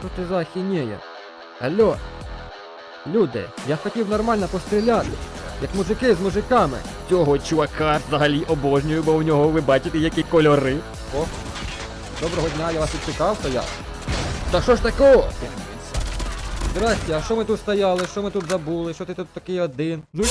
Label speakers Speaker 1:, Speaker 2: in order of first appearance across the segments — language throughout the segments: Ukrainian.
Speaker 1: Що ти за ахінея? Алло. Люди, я хотів нормально постріляти. Як мужики з мужиками.
Speaker 2: Цього чувака взагалі обожнюю, бо у нього ви бачите, які кольори.
Speaker 1: О, доброго дня, я вас чекав стояв.
Speaker 2: Та що ж такого?
Speaker 1: Здрасте, а що ми тут стояли? Що ми тут забули? Що ти тут такий один? Ну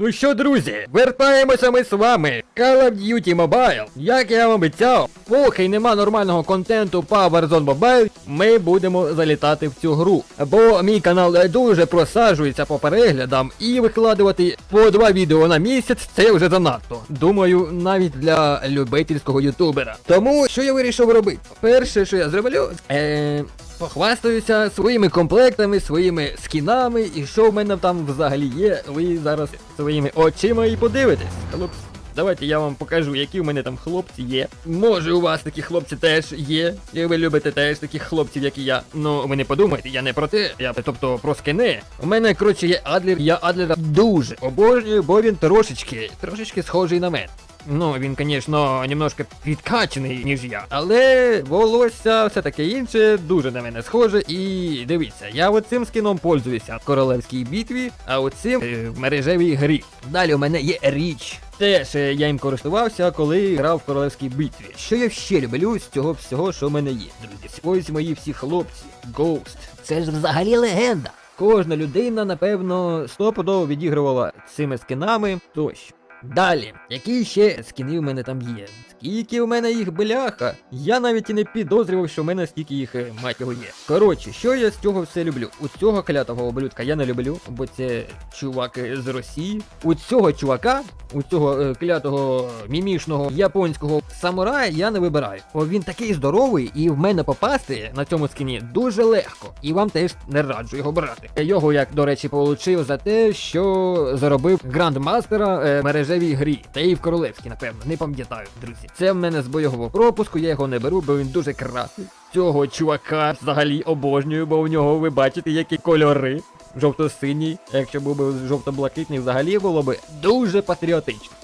Speaker 2: Ну що, друзі, вертаємося ми з вами. Call of Duty Mobile. Як я вам обіцяв, поки нема нормального контенту по Warzone Mobile, ми будемо залітати в цю гру. Бо мій канал дуже просаджується по переглядам і викладувати по два відео на місяць це вже занадто. Думаю, навіть для любительського ютубера. Тому що я вирішив робити? Перше, що я зроблю, е, Похвастаюся своїми комплектами, своїми скінами і що в мене там взагалі є. Ви зараз своїми очима і подивитесь. Хлопці, давайте я вам покажу, які в мене там хлопці є. Може, у вас такі хлопці теж є. І ви любите теж таких хлопців, як і я. Ну, ви не подумайте, я не про те, я тобто про скини. У мене, коротше, є Адлер, я Адлера дуже обожнюю, бо він трошечки, трошечки схожий на мене. Ну, він, звісно, немножко підкачений, ніж я. Але волосся, все таке інше, дуже на мене схоже. І дивіться, я оцим скіном пользуюся в королевській битві, а оцим е, в мережевій грі. Далі у мене є річ. Теж е, я їм користувався, коли грав в королевській битві. Що я ще люблю з цього всього, що в мене є, друзі. Ось мої всі хлопці, Ghost. Це ж взагалі легенда. Кожна людина, напевно, стопудово відігрувала цими скинами тощо. Далі, які ще скіни в мене там є? Скільки в мене їх бляха? Я навіть і не підозрював, що в мене стільки їх е, мать його є. Коротше, що я з цього все люблю? У цього клятого облюдка я не люблю, бо це чувак е, з Росії. У цього чувака, у цього е, клятого мімішного японського самурая я не вибираю. Бо він такий здоровий, і в мене попасти на цьому скіні дуже легко. І вам теж не раджу його брати. Його, як до речі, получив за те, що заробив грандмастера в мережевій грі. Та і в королевській, напевно, не пам'ятаю, друзі. Це в мене з бойового пропуску, я його не беру, бо він дуже красний. Цього чувака взагалі обожнюю, бо у нього ви бачите, які кольори. Жовто-синій, якщо був би жовто-блакитний, взагалі було би дуже патріотично.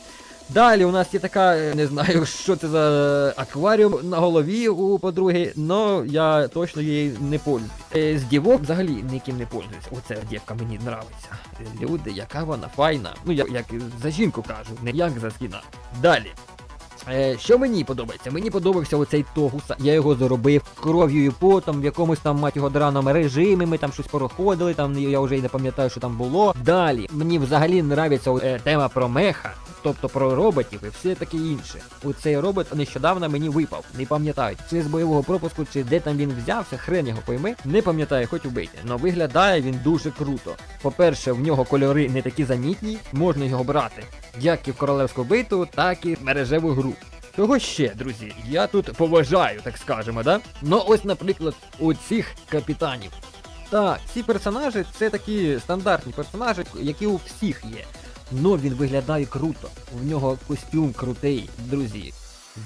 Speaker 2: Далі у нас є така, е, не знаю, що це за акваріум на голові у подруги, но я точно її не пользуюсь. Е, З дівок взагалі ніким не пользуюсь. Оця дівка мені нравиться. Люди, яка вона файна. Ну, я як за жінку кажу, не як за скіна. Далі. Е, що мені подобається? Мені подобався оцей Тогус. Я його заробив кров'ю і потом, в якомусь там мать його драному режимі. Ми там щось проходили, там я вже й не пам'ятаю, що там було. Далі мені взагалі нравиться е, тема про меха. Тобто про роботів і все таке інше. Оцей робот нещодавно мені випав. Не пам'ятаю, чи з бойового пропуску, чи де там він взявся, хрен його пойми. Не пам'ятаю, хоч убийте. Но виглядає він дуже круто. По-перше, в нього кольори не такі замітні, можна його брати як і в королевську битву, так і в мережеву гру. Чого ще, друзі? Я тут поважаю, так скажемо, да? Ну ось, наприклад, у цих капітанів. Так, ці персонажі це такі стандартні персонажі, які у всіх є. Но він виглядає круто. У нього костюм крутий, друзі.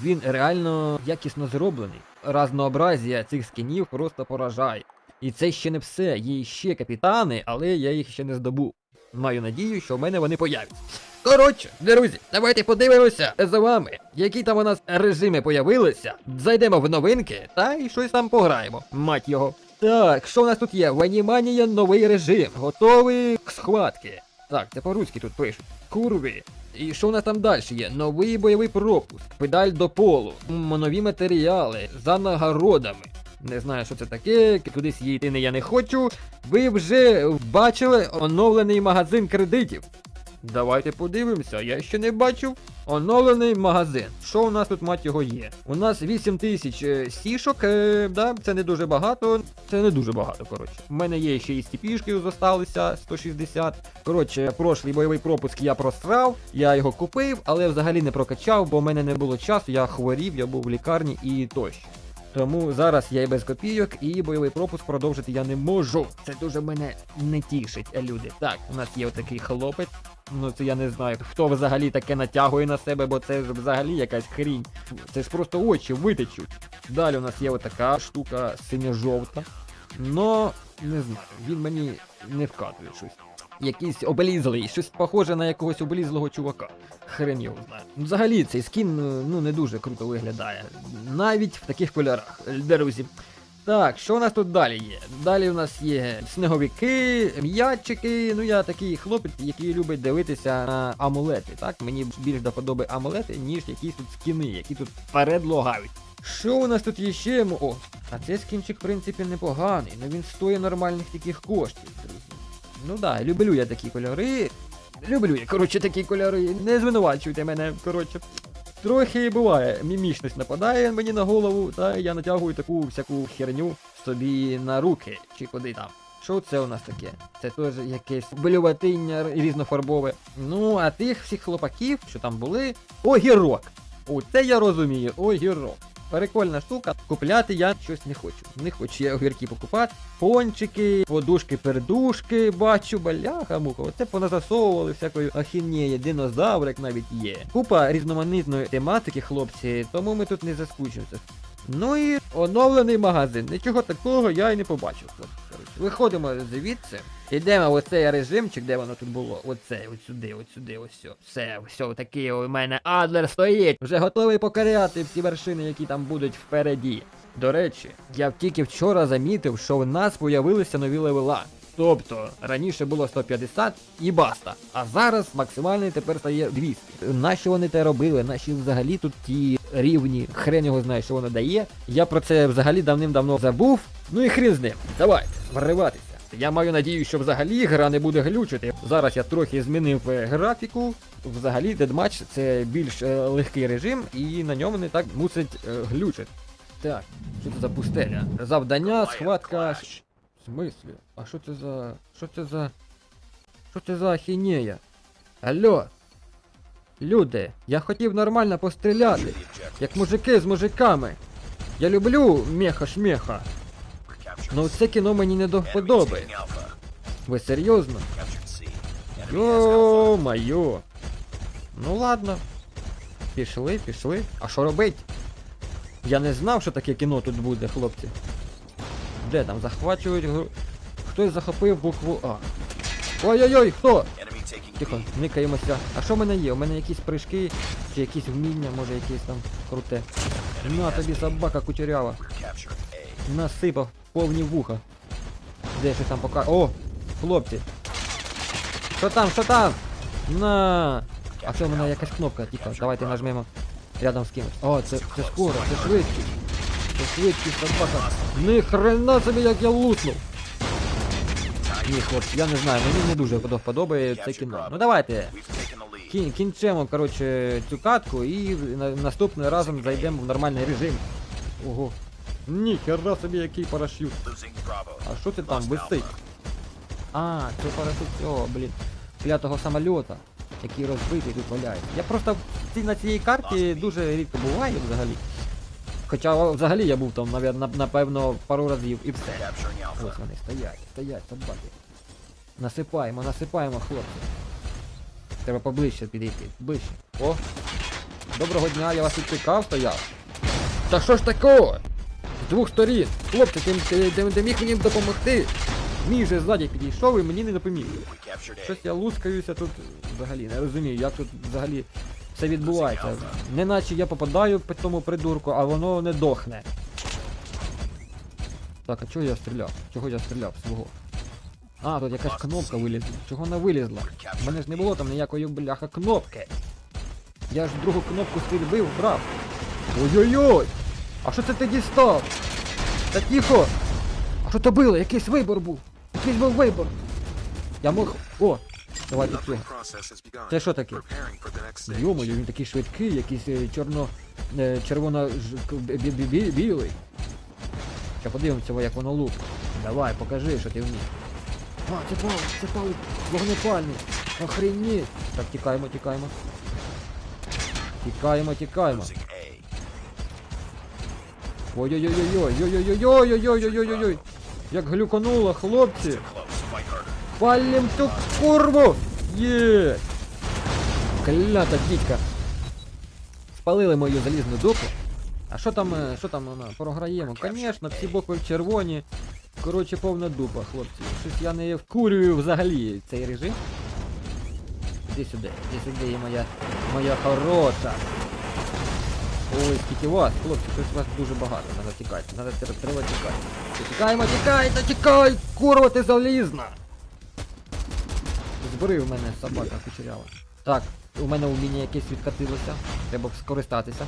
Speaker 2: Він реально якісно зроблений. Разнообразія цих скінів просто поражає. І це ще не все. Є ще капітани, але я їх ще не здобув. Маю надію, що в мене вони появляться. Коротше, друзі, давайте подивимося за вами, які там у нас режими появилися. Зайдемо в новинки та й щось там пограємо. Мать його. Так, що у нас тут є? Ваніманія новий режим. Готовий к схватки. Так, це по-руськи тут пишуть. Курви. І що у нас там далі є? Новий бойовий пропуск, педаль до полу, нові матеріали за нагородами. Не знаю, що це таке, кудись їти не я не хочу. Ви вже бачили оновлений магазин кредитів. Давайте подивимося, я ще не бачив. Оновлений магазин. Що у нас тут, мать його, є? У нас 8 тисяч е, сішок, е, да, це не дуже багато. Це не дуже багато, коротше. У мене є ще і стіпішки зосталися 160. Коротше, прошлий бойовий пропуск я просрав, я його купив, але взагалі не прокачав, бо в мене не було часу, я хворів, я був в лікарні і тощо. Тому зараз я і без копійок, і бойовий пропуск продовжити я не можу. Це дуже мене не тішить, люди. Так, у нас є отакий хлопець. Ну це я не знаю, хто взагалі таке натягує на себе, бо це ж взагалі якась хрінь. Це ж просто очі витечуть. Далі у нас є отака штука синьо-жовта. Но не знаю, він мені не вкатує щось. Якийсь облізлий, щось похоже на якогось облізлого чувака. Хрен його знає. Взагалі цей скін е, ну не дуже круто виглядає. Навіть в таких кольорах, друзі. Так, що у нас тут далі є? Далі у нас є сніговики, м'ячики. Ну я такий хлопець, який любить дивитися на амулети. Так, мені більш до подоби амулети, ніж якісь тут скіни, які тут вперед логають. Що у нас тут є ще? О, а цей скінчик, в принципі, непоганий, але він стоїть нормальних таких коштів, друзі. Ну да, люблю я такі кольори. Люблю я, коротше, такі кольори. Не звинувачуйте мене, коротше. Трохи буває, мімішність нападає мені на голову, та я натягую таку всяку херню собі на руки, чи куди там. Що це у нас таке? Це теж якесь блюватиння різнофарбове. Ну, а тих всіх хлопаків, що там були. Огірок! Оце я розумію, огірок. Прикольна штука. Купляти я щось не хочу. Не хочу я огірки покупати. Пончики, подушки, пердушки, бачу, баляха муха. Оце поназасовували всякої ахінєї, динозаврик навіть є. Купа різноманітної тематики, хлопці, тому ми тут не заскучимося. Ну і оновлений магазин. Нічого такого я й не побачив. Виходимо звідси. Йдемо в оцей режимчик, де воно тут було. Оце, от сюди, от сюди, ось все. Все, все, такий у мене Адлер стоїть. Вже готовий покоряти всі вершини, які там будуть впереді. До речі, я тільки вчора замітив, що в нас появилися нові левела. Тобто раніше було 150 і баста. А зараз максимальний тепер стає 200. Нащо вони те робили? Наші взагалі тут ті рівні, хрен його знає, що воно дає. Я про це взагалі давним-давно забув. Ну і хрін з ним. Давайте, вриватися. Я маю надію, що взагалі гра не буде глючити. Зараз я трохи змінив е, графіку. Взагалі, Deadmatch це більш е, легкий режим, і на ньому не так мусить е, глючити. Так, що це за пустеля? Завдання, схватка. В смислі? А що це за. Що це за. Що це за ахінея? Алло? Люди, я хотів нормально постріляти, як мужики з мужиками. Я люблю меха-шмеха. Ну це кіно мені не до вподоби. Ви серйозно? Йо-майо. Ну ладно. Пішли, пішли. А що робить? Я не знав, що таке кіно тут буде, хлопці. Де там захвачують гру. Хтось захопив букву А. Ой-ой-ой, хто? Тихо, никаємося. А що в мене є? У мене якісь прыжки, чи якісь вміння, може якесь там круте. На тобі собака кучерява. Насипав повні вуха. Де ще там пока. О! Хлопці! Що там, що там? На! А це у мене якась кнопка, тихо, давайте нажмемо рядом з кимось. О, це, це скоро, це швидкість. Це швидкість собака. Ні хрена собі як я луснув. Ні, хлопці, я не знаю, мені не дуже подо- подобає це кіно. Ну давайте. Кін, кінчемо, коротше, цю катку і наступний разом зайдемо в нормальний режим. Ого. Ніхера собі який парашют. А що це там висить? А, це парашут цього, блін, клятого самольота, який розбитий тут валяється. Я просто на цій карті дуже рідко буваю взагалі. Хоча взагалі я був там, напевно, пару разів і все. Ось вони стоять, стоять, собаки. Насипаємо, насипаємо, хлопці. Треба поближче підійти. Ближче. О! Доброго дня, я вас тут стояв. Та що ж такого? З двох сторін. Хлопці, ти, ти, ти, ти міг мені допомогти. Мій же ззаді підійшов і мені не допоміг. Щось я лускаюся тут взагалі, не розумію, як тут взагалі все відбувається. Неначе я попадаю по тому придурку, а воно не дохне. Так, а чого я стріляв? Чого я стріляв свого? А, тут якась кнопка вилізла. Чого вона вилізла? У мене ж не було там ніякої бляха кнопки. Я ж другу кнопку стрільби вбрав. Ой-ой-ой! А що це ти дістав? Та тихо! А що то було? Якийсь вибор був! Якийсь був вибор! Я мог. О! Давайте цього. Це що таке? Йомою, він такий швидкий, якийсь е, чорно. е. Ще подивимося, як воно лук. Давай, покажи, що ти вмієш. А, це пал, це пал вогнепальний. Охренеть. Так, тікаємо, тікаємо. Тікаємо, тікаємо. Ой-ой-ой-ой-ой, ой-ой-ой-ой-ой-ой-ой-ой-ой. Як глюкануло, хлопці. Палим цю курву! Є! Клята дідька. Спалили мою залізну дупу. А що там, е, що там? Програємо? Звісно, всі букви червоні. Коротше, повна дупа, хлопці. Щось я не вкурюю взагалі цей режим. Іди сюди, іди сюди, моя, моя хороша. Ой, скільки вас, хлопці, щось вас дуже багато. Надо тікати, треба, треба тікати. Тікаємо, тікай, та тікай! Курва ти залізна! Збрив мене собака кучерява. Так, у мене уміння якесь відкатилося. Треба скористатися.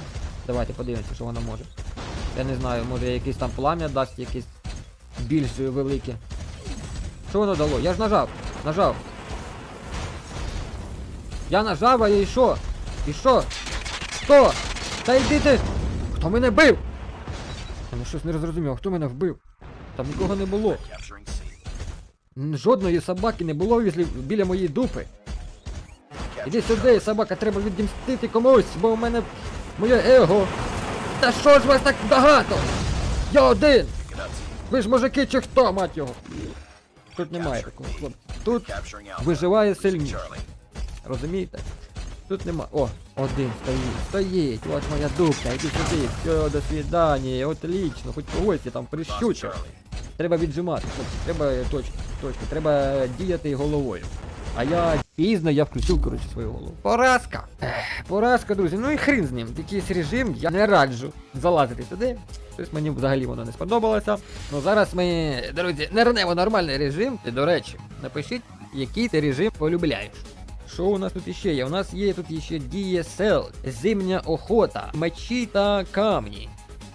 Speaker 2: Давайте подивимося, що воно може. Я не знаю, може якесь там плам'я дасть, якесь більш велике. Що воно дало? Я ж нажав. Нажав. Я нажав, а і що? І що? Хто? Та йди ти! Хто мене бив? Я ну щось не зрозумів, хто мене вбив? Там нікого не було. Жодної собаки не було біля моєї дупи. Іди сюди, собака, треба відімстити комусь, бо у мене моє его. Та що ж вас так багато? Я один! Ви ж мужики чи хто, мать його? Тут немає такого хлопця. Тут виживає сильніше. Розумієте? Тут нема. О, один стоїть. Стоїть. От моя дупка, іди сюди. Все, до свидання. Отлично, хоч когось я там прищучив. Треба віджимати. Треба точку, точку. Треба діяти головою. А я пізно я включив, коротше, свою голову. Поразка! Ех, поразка, друзі. Ну і хрін з ним. Якийсь режим я не раджу залазити сюди. Щось мені взагалі воно не сподобалося. Ну зараз ми, друзі, нернемо нормальний режим. І, до речі, напишіть, який ти режим полюбляєш. Що у нас тут іще є? У нас є тут іще DSL, зимня охота, мечі та камні.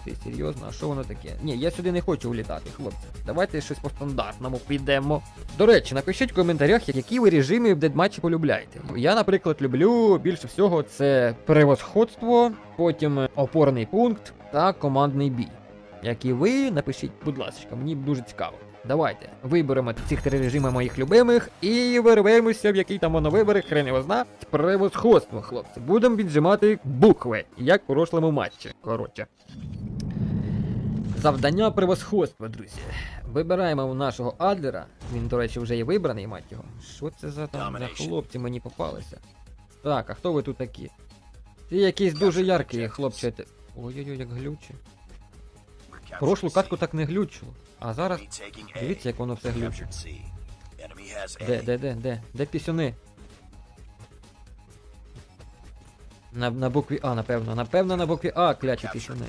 Speaker 2: Ти серйозно, а що воно таке? Ні, я сюди не хочу влітати, хлопці. Давайте щось по стандартному підемо. До речі, напишіть в коментарях, які ви режими в дедматчі полюбляєте. Я, наприклад, люблю більше всього це превосходство, потім опорний пункт та командний бій. Як і ви, напишіть, будь ласка, мені дуже цікаво. Давайте виберемо цих три режими моїх любимих і вирвемося, в який там воно вибере, хрен його зна. Превосходство, хлопці. Будемо віджимати букви, як в прошлому матчі. Коротше. Завдання превосходства, друзі. Вибираємо у нашого Адлера. Він, до речі, вже є вибраний, мать його. Що це за там за хлопці мені попалися? Так, а хто ви тут такі? Ти якийсь дуже яркий, хлопче. Ой-ой-ой, як глюче. Прошлу катку так не глючило. А зараз. Дивіться, як воно все глючить. Де, де, де, де? Де пісюни? На, на букві А, напевно. Напевно, на букві А клячі пісюни.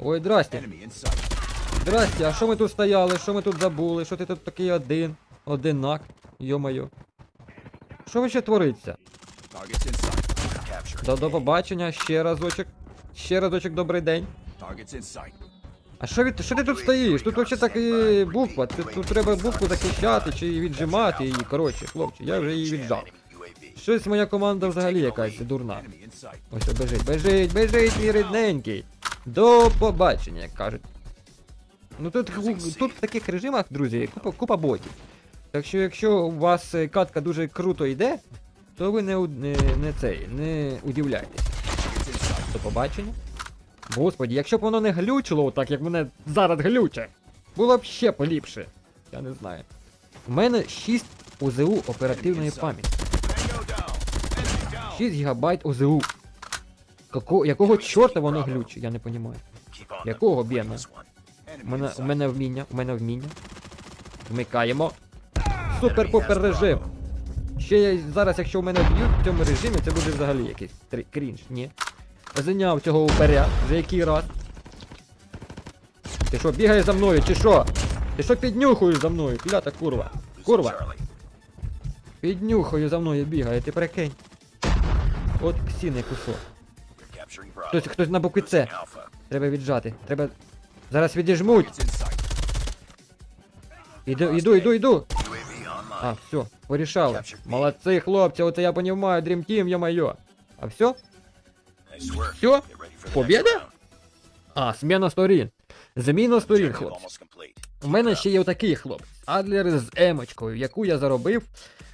Speaker 2: Ой, здрасте. Здрасте, а що ми тут стояли? Що ми тут забули? Що ти тут такий один? Одинак? Йо-моє. Що ви ще твориться? До, до побачення, ще разочок. Ще разочок, добрий день. А що, від, що ти тут стоїш? Тут взагалі так і буква. Тут, тут треба букву захищати чи віджимати її. Коротше, хлопці, я вже її віджав. Щось моя команда взагалі якась дурна. Ось бежить, бежить, бежить, мій рідненький. До побачення, як кажуть. Ну тут, тут в таких режимах, друзі, купа, купа ботів. Так що якщо у вас е, катка дуже круто йде, то ви не, не, не цей, не удивляйтесь. До побачення. Господі, якщо б воно не глючило отак, як мене зараз глюче, було б ще поліпше. Я не знаю. У мене 6 ОЗУ оперативної пам'яті. 6 ГБ ОЗУ. Како, якого чорта воно глюче, я не розумію. Якого бєна? У мене, у мене вміння, у мене вміння. Вмикаємо. Супер-пупер режим. Ще я зараз, якщо в мене б'ють в цьому режимі, це буде взагалі якийсь трі- крінж, ні. Зайняв цього упиря, вже який раз. Ти що, бігаєш за мною, чи що? Ти що піднюхуєш за мною, клята курва? Курва. Піднюхаю за мною бігає, ти прикинь. От сіний кусок. Хтось, хтось на букві С. Треба віджати. Треба. Зараз відіжмуть. Іду, іду, іду, іду. А, все, порішали. Молодці, хлопці, оце я понімаю, Dream Team, я-моє. А все? Все? Побєда? А, зміна сторін. Зміна сторін, хлопці. У мене ще є отакий хлопець. Адлер з емочкою, яку я заробив.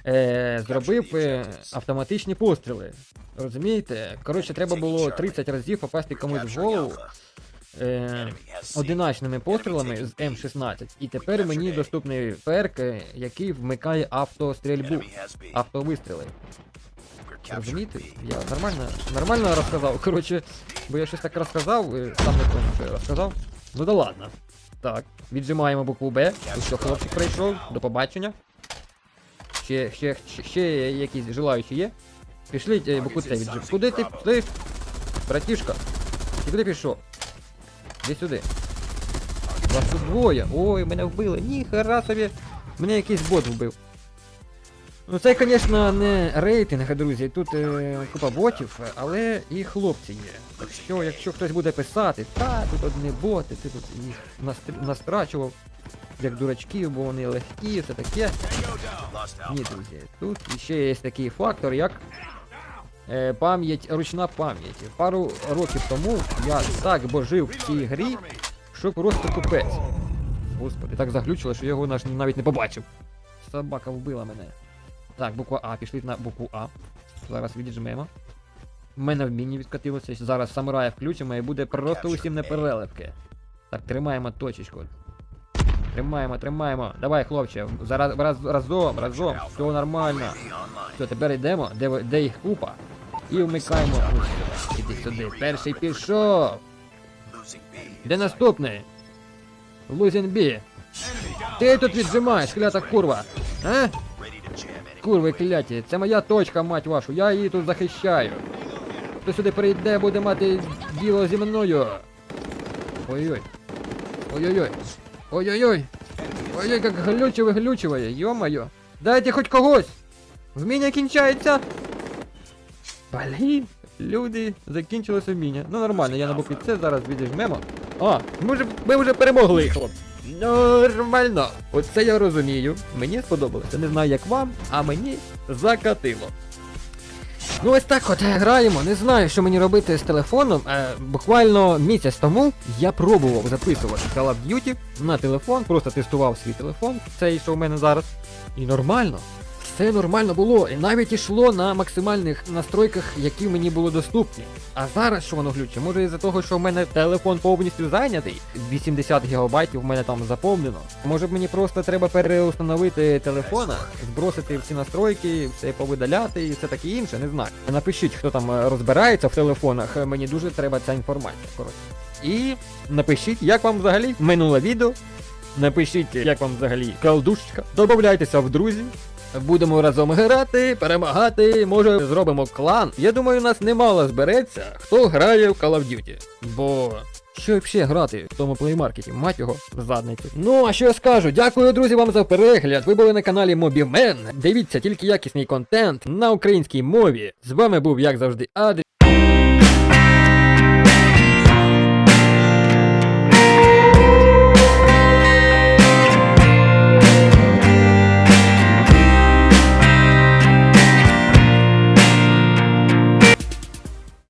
Speaker 2: Е, зробив е, автоматичні постріли. Розумієте? Коротше, треба було 30 разів попасти комусь в голову е, одиночними пострілами з М16. І тепер мені доступний перк, е, який вмикає автострільбу, автовистріли. Розумієте? Я нормально, нормально розказав. Коротше, бо я щось так розказав, сам не помню, що я розказав. Ну да ладно. Так, віджимаємо букву Б. Що хлопчик прийшов. До побачення. Ще, ще, ще, ще якісь желаючі є. Пішли е, букву С віджим. Куди ти? Ти? Братішка. Ти куди пішов? Іди сюди. Вас тут двоє. Ой, мене вбили. Ніхера собі. Мене якийсь бот вбив. Ну це, звісно, не рейтинг, друзі. Тут е, купа ботів, але і хлопці є. Так що, якщо хтось буде писати, та тут одні боти, ти тут їх настр- настрачував, як дурачків, бо вони легкі, все таке. Ні, друзі, тут ще є такий фактор, як е, пам'ять, ручна пам'ять. Пару років тому я так божив в цій грі, що просто купець. Господи, так заглючило, що я його навіть не побачив. Собака вбила мене. Так, буква А, пішли на букву А. Зараз відіжмемо. У мене вміння відкатилося. Зараз самурая включимо і буде просто усім непереливки. Так, тримаємо точечку. Тримаємо, тримаємо. Давай, хлопче, зараз раз, разом, разом. Все нормально. Все, тепер йдемо, де, де їх купа. І вмикаємо. Ось, Іди сюди. Перший пішов. Де наступний? Лузін Бі. Ти тут віджимаєш, клята курва. А? Курви кляті, це моя точка, мать вашу, я її тут захищаю. Хто сюди прийде, буде мати діло зі мною. Ой-ой. Ой-ой-ой. Ой-ой-ой. Ой-ой, як глючиве глючиває, йо-моє. Дайте хоч когось. Вміння кінчається. Блін, люди, закінчилося вміння. Ну нормально, я на букві С зараз відіжмемо. А, ми вже, ми вже перемогли, хлопці. Нормально. Оце я розумію. Мені сподобалося. Не знаю, як вам, а мені закатило. Ну ось так от е, граємо. Не знаю, що мені робити з телефоном. Е, буквально місяць тому я пробував записувати Call of Duty на телефон, просто тестував свій телефон, цей, що в мене зараз. І нормально. Все нормально було, і навіть ішло на максимальних настройках, які мені були доступні. А зараз що воно глюче? Може із-за того, що в мене телефон повністю зайнятий, 80 гігабайтів в мене там заповнено. Може мені просто треба переустановити телефона, збросити всі настройки, все повидаляти і все таке інше, не знаю. Напишіть, хто там е, розбирається в телефонах, е, мені дуже треба ця інформація. Коротше. І напишіть, як вам взагалі минуле відео. Напишіть, як вам взагалі колдушечка. Добавляйтеся в друзі. Будемо разом грати, перемагати, може зробимо клан. Я думаю, нас немало збереться, хто грає в Call of Duty. Бо. Що взагалі грати в тому плеймаркеті, мать його, в задниці. Ну, а що я скажу? Дякую, друзі, вам за перегляд. Ви були на каналі Мобімен. Дивіться тільки якісний контент на українській мові. З вами був, як завжди, Адрі.